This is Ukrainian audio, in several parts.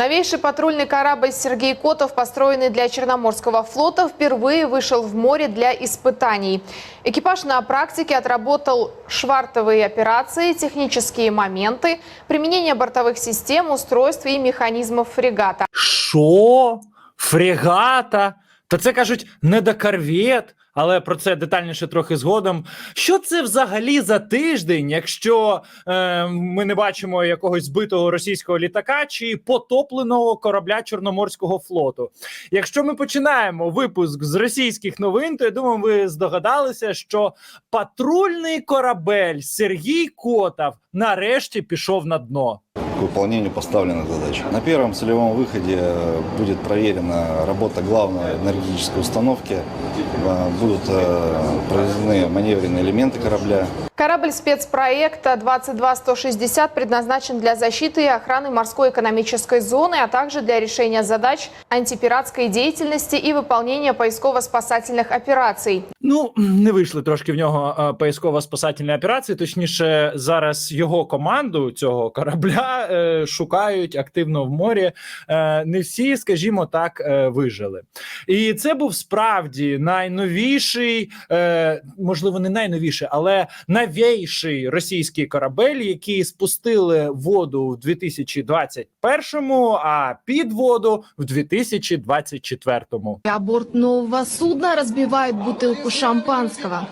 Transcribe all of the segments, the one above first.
Новейший патрульный корабль «Сергей Котов», построенный для Черноморского флота, впервые вышел в море для испытаний. Экипаж на практике отработал швартовые операции, технические моменты, применение бортовых систем, устройств и механизмов фрегата. Що? Фрегата? Та це кажуть недокорвет, але про це детальніше трохи згодом. Що це взагалі за тиждень, якщо е, ми не бачимо якогось збитого російського літака чи потопленого корабля Чорноморського флоту? Якщо ми починаємо випуск з російських новин, то я думаю, ви здогадалися, що патрульний корабель Сергій Котов нарешті пішов на дно. К выполнению поставленных задач. На первом целевом выходе э, будет проверена работа главной энергетической установки, э, будут э, произведены маневренные элементы корабля, Корабль спецпроекта 22160 предназначен для защиты и охраны морской экономической зоны, а также для решения задач антипиратской деятельности и выполнения поисково-спасательных операций. Ну не вийшли трошки в нього е, поисково-спасательні операції. Точніше, зараз його команду цього корабля е, шукають активно в морі. Е, не всі, скажімо так, е, вижили. І це був справді найновіший, е, можливо, не найновіший, але новіший російський корабель, який спустили воду в 2021-му, а під воду в 2024-му. А борт нового судна разбивает бутылку шампанского.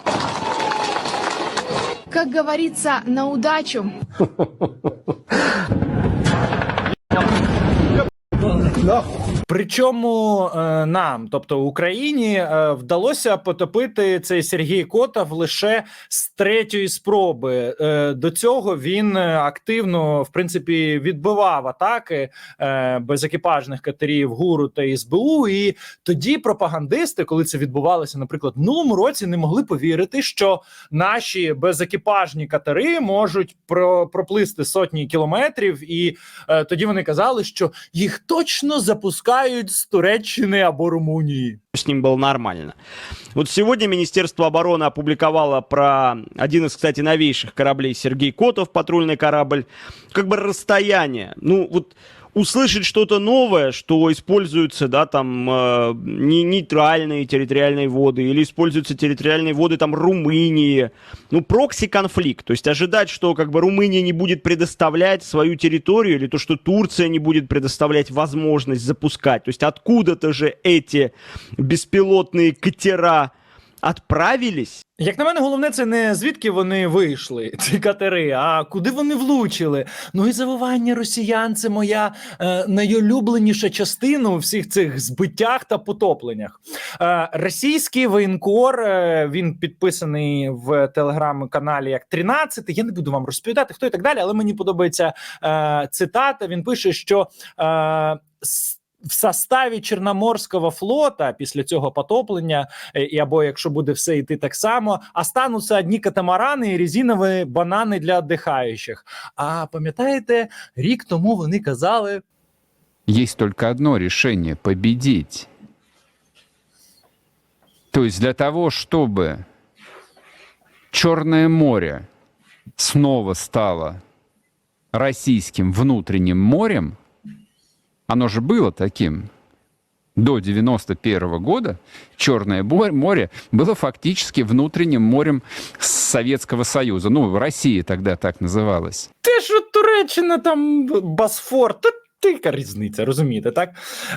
Как говорится, на удачу. Причому е, нам, тобто Україні, е, вдалося потопити цей Сергій Котов лише з третьої спроби. Е, до цього він активно, в принципі, відбивав атаки безекіпажних катерів ГУРу та СБУ. І тоді пропагандисти, коли це відбувалося, наприклад, в минулому році, не могли повірити, що наші безекіпажні катери можуть про, проплисти сотні кілометрів, і тоді вони казали, що їх точно запускають з Туреччини або Румунії. с ним было нормально. Вот сегодня Министерство обороны опубликовало про один из, кстати, новейших кораблей Сергей Котов, патрульный корабль. Как бы расстояние. Ну, вот услышать что-то новое, что используются, да, там, э, не нейтральные территориальные воды или используются территориальные воды, там, Румынии. Ну, прокси-конфликт. То есть ожидать, что, как бы, Румыния не будет предоставлять свою территорию или то, что Турция не будет предоставлять возможность запускать. То есть откуда-то же эти беспилотные катера отправились. Як на мене, головне це не звідки вони вийшли, ці катери, а куди вони влучили. Ну і завивання росіян це моя е, найулюбленіша частина у всіх цих збиттях та потопленнях. Е, російський воєнкор е, він підписаний в телеграм-каналі як 13. Я не буду вам розповідати, хто і так далі, але мені подобається е, цитата. Він пише, що е, в составі Чорноморського флота після цього потоплення, е, і або якщо буде все йти так само, остануться одні катамарани і резинові банани для віддихаючих. А пам'ятаєте, рік тому вони казали. Есть только одно решение – победить. То есть для того, чтобы Черное море снова стало российским внутренним морем, оно же было таким до 91 года, Черное бо- море было фактически внутренним морем Советского Союза. Ну, Россия тогда так называлась. Те, що Туреччина там Босфор, та ти яка різниця, розумієте, так?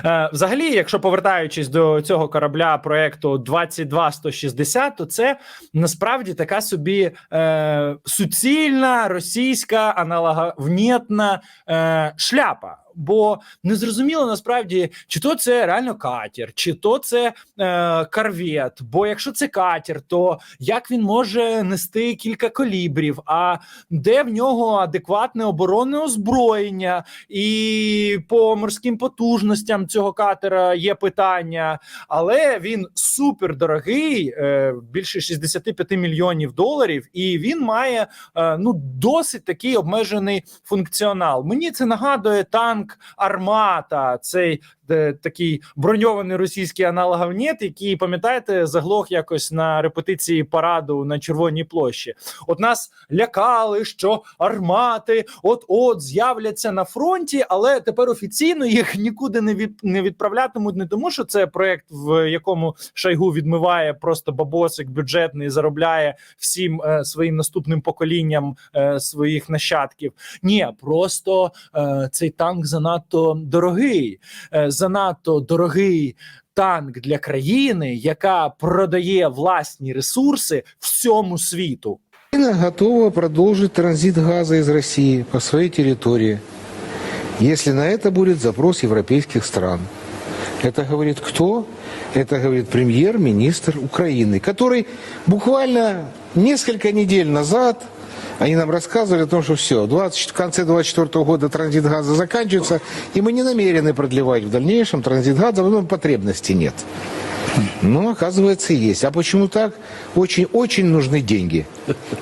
Е, взагалі, якщо повертаючись до цього корабля проекту 22160, то це насправді така собі е, суцільна російська аналоговнєтна е, шляпа. Бо не зрозуміло насправді, чи то це реально катер, чи то це е, корвет. Бо якщо це катер, то як він може нести кілька колібрів? А де в нього адекватне оборонне озброєння, і по морським потужностям цього катера є питання, але він супер дорогий, е, більше 65 мільйонів доларів, і він має е, ну досить такий обмежений функціонал. Мені це нагадує танк танк Армата, цей де, такий броньований російський аналог «Авнєт», який пам'ятаєте, заглох якось на репетиції параду на Червоній площі. От нас лякали, що армати от-от з'являться на фронті, але тепер офіційно їх нікуди не від не відправлятимуть. Не тому, що це проект, в якому Шайгу відмиває просто бабосик бюджетний, заробляє всім е, своїм наступним поколінням е, своїх нащадків. Ні, просто е, цей танк занадто дорогий, е, занадто дорогий. Танк для країни, яка продає власні ресурси всьому світу. Украина готова продолжить транзит газа из России по своей территории, если на это будет запрос европейских стран. Это говорит кто? Это говорит премьер-министр Украины, который буквально несколько недель назад они нам рассказывали о том, что все, 20, в конце 2024 года транзит газа заканчивается, и мы не намерены продлевать в дальнейшем транзит газа, но потребности нет. Ну, оказывается, есть. А почему так? Очень-очень нужны деньги.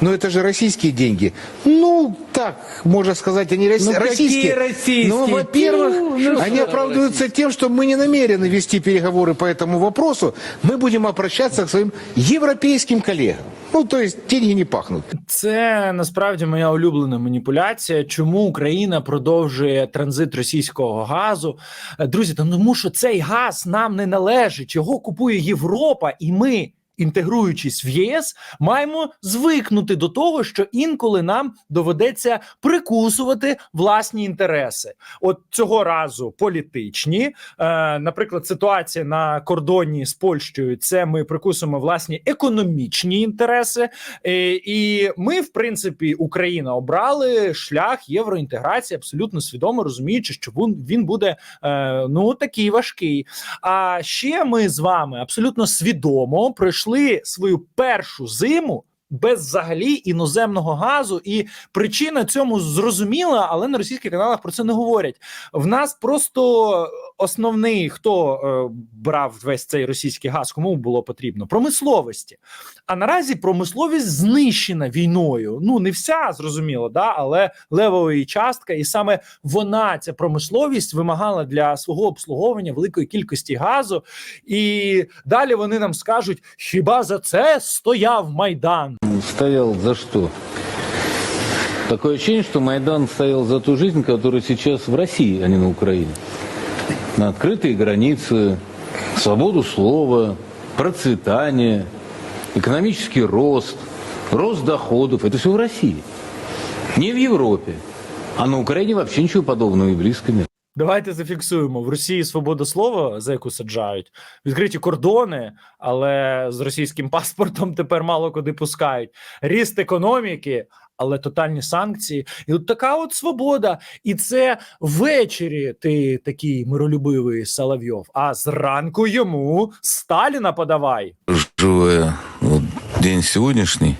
Но это же российские деньги. Ну, так, можно сказать, они роси- Ну, какие российские. российские? Ну, во-первых, Ну, ну, они что оправдываются тем, что мы не намерены вести переговоры по этому вопросу. Мы будем обращаться к своим европейским коллегам. Ну, то есть деньги не пахнут. Це насправді моя улюблена маніпуляція. Чому Україна продовжує транзит російського газу? Е, Друзі, та тому що цей газ нам не належить. Його купує Європа, і ми. Інтегруючись в ЄС, маємо звикнути до того, що інколи нам доведеться прикусувати власні інтереси. От цього разу політичні. Е, наприклад, ситуація на кордоні з Польщею це ми прикусимо власні економічні інтереси. Е, і ми, в принципі, Україна обрали шлях євроінтеграції, абсолютно свідомо розуміючи, що він буде е, ну такий важкий. А ще ми з вами абсолютно свідомо пройшли свою першу зиму. Без взагалі іноземного газу, і причина цьому зрозуміла, але на російських каналах про це не говорять. В нас просто основний, хто е, брав весь цей російський газ, кому було потрібно промисловості. А наразі промисловість знищена війною. Ну не вся зрозуміло, да, але левова її частка, і саме вона, ця промисловість, вимагала для свого обслуговування великої кількості газу. І далі вони нам скажуть: хіба за це стояв майдан? Стоял за что? Такое ощущение, что Майдан стоял за ту жизнь, которая сейчас в России, а не на Украине. На открытые границы, свободу слова, процветание, экономический рост, рост доходов. Это все в России. Не в Европе. А на Украине вообще ничего подобного и близко нет. Давайте зафіксуємо в Росії свобода слова, за яку саджають, відкриті кордони, але з російським паспортом тепер мало куди пускають. Ріст економіки, але тотальні санкції. І от така от свобода. І це ввечері ти такий миролюбивий Соловйов. А зранку йому Сталіна подавай. живая вот, день сегодняшний,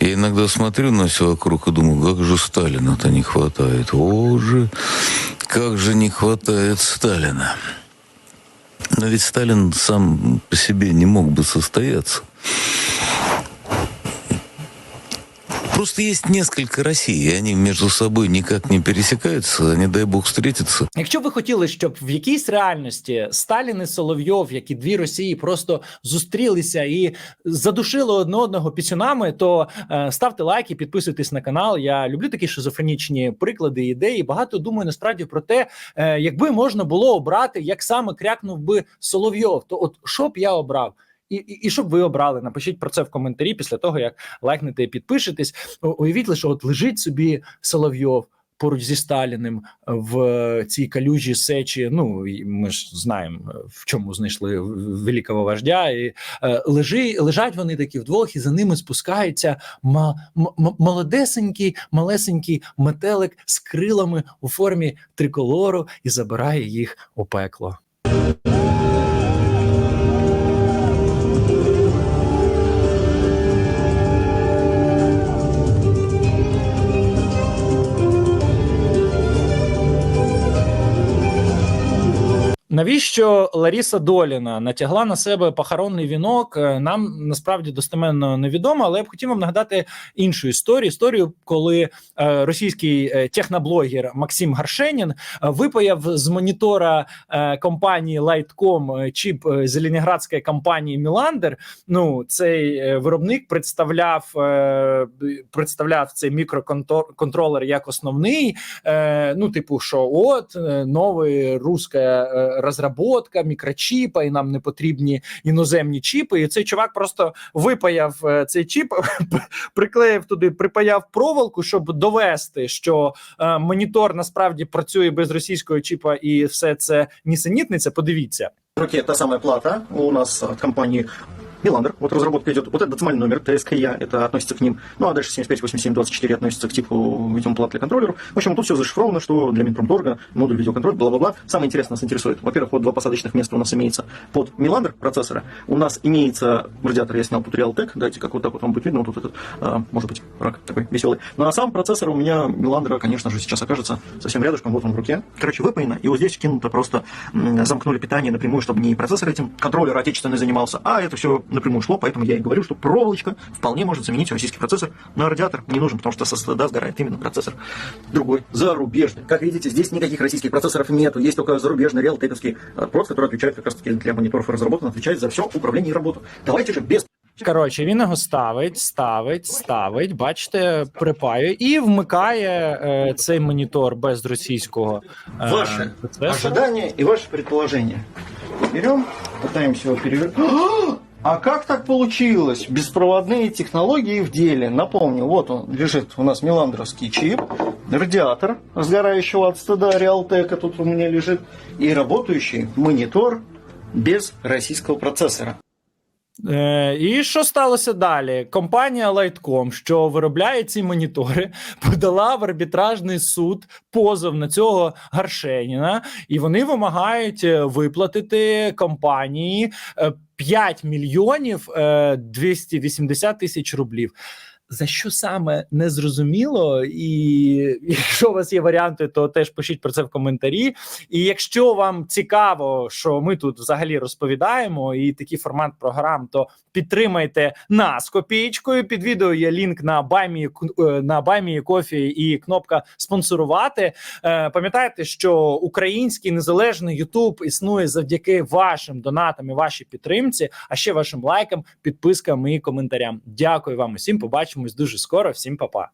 я иногда смотрю на все вокруг и думаю, как же Сталина-то не хватает. О же, как же не хватает Сталина. Но ведь Сталин сам по себе не мог бы состояться. Просто есть несколько Россий, и они между собой никак не пересекаются, не дай бог встретиться. Якщо ви хотіли, щоб в якійсь реальності Сталін і Соловйов, як і дві Росії, просто зустрілися і задушили одне одного пісюнами, то е, ставте лайки, підписуйтесь на канал. Я люблю такі шизофренічні приклади, ідеї. Багато думаю насправді про те, е, якби можна було обрати, як саме крякнув би Соловйов, то от що б я обрав? І, і, і щоб ви обрали, напишіть про це в коментарі після того, як лайкнете і підпишетесь. Уявіть лише, от лежить собі Соловйов поруч зі Сталіним в цій калюжі сечі. Ну ми ж знаємо, в чому знайшли великого вождя. І е, лежи, лежать вони такі вдвох, і за ними спускається молодесенький, малесенький метелик з крилами у формі триколору і забирає їх у пекло. Навіщо Ларіса Доліна натягла на себе похоронний вінок? е, Нам насправді достеменно невідомо, але я б хотів вам нагадати іншу історію. Історію, коли е, російський е, техноблогер Максим Гаршенін випаяв з монітора компанії Lightcom чіп з ленінградської компанії Міландер. Ну цей виробник представляв представляв цей мікроконтролер як основний. Ну, типу, що от новий руська розробка мікрочіпа, і нам не потрібні іноземні чіпи. І цей чувак просто випаяв е, цей чіп, приклеїв туди, припаяв проволоку, щоб довести, що е, монітор насправді працює без російського чіпа, і все це нісенітниця. Подивіться. Руке та самая плата у нас от компании Миландер. Вот разработка идет. Вот это децимальный номер, ТСКЯ, это относится к ним. Ну а дальше 758724 относится к типу видеоплат для контроллеров. В общем, тут все зашифровано, что для Минпромторга, модуль видеоконтроль, бла-бла-бла. Самое интересное нас интересует. Во-первых, вот два посадочных места у нас имеется под Миландер процессора. У нас имеется в радиаторе, я снял тут Realtek. Дайте, как вот так вот вам будет видно. Вот этот, а, может быть, рак такой веселый. Ну а сам процессор у меня Миландера, конечно же, сейчас окажется совсем рядышком. Вот он в руке. Короче, выпаяно. И вот здесь кинуто просто замкнули питание напрямую, чтобы не процессор этим контроллер отечественный занимался, а это все напрямую шло. Поэтому я и говорю, что проволочка вполне может заменить российский процессор. Но радиатор не нужен, потому что со стыда сгорает именно процессор другой, зарубежный. Как видите, здесь никаких российских процессоров нету. Есть только зарубежный реалтековский э, прод, который отвечает как раз таки для мониторов и разработан, отвечает за все управление и работу. Давайте же без Коротше, він його ставить, ставить, ставить. Бачите, припаює і вмикає е, цей монітор без російського е, ваши процесора. ожидания и ваши предположения. Берем, пытаемся его перевернуть. А как так получилось? Беспроводные технологии в деле. Напомню, вот он лежит у нас миландровский чип, радиатор сгорающего от стыда Реалтека тут у меня лежит, и работающий монитор без российского процессора. Е, і що сталося далі? Компанія Lightcom, що виробляє ці монітори, подала в арбітражний суд позов на цього Гаршеніна, і вони вимагають е, виплатити компанії е, 5 мільйонів е, 280 тисяч рублів. За що саме не зрозуміло, і якщо у вас є варіанти, то теж пишіть про це в коментарі. І якщо вам цікаво, що ми тут взагалі розповідаємо, і такий формат програм, то підтримайте нас копієчкою. Під відео є лінк на баймі на баймі кофі і кнопка спонсорувати. Е, Пам'ятайте, що український незалежний Ютуб існує завдяки вашим донатам і вашій підтримці, а ще вашим лайкам, підпискам і коментарям. Дякую вам усім. Побачимось дуже скоро. Всім па-па.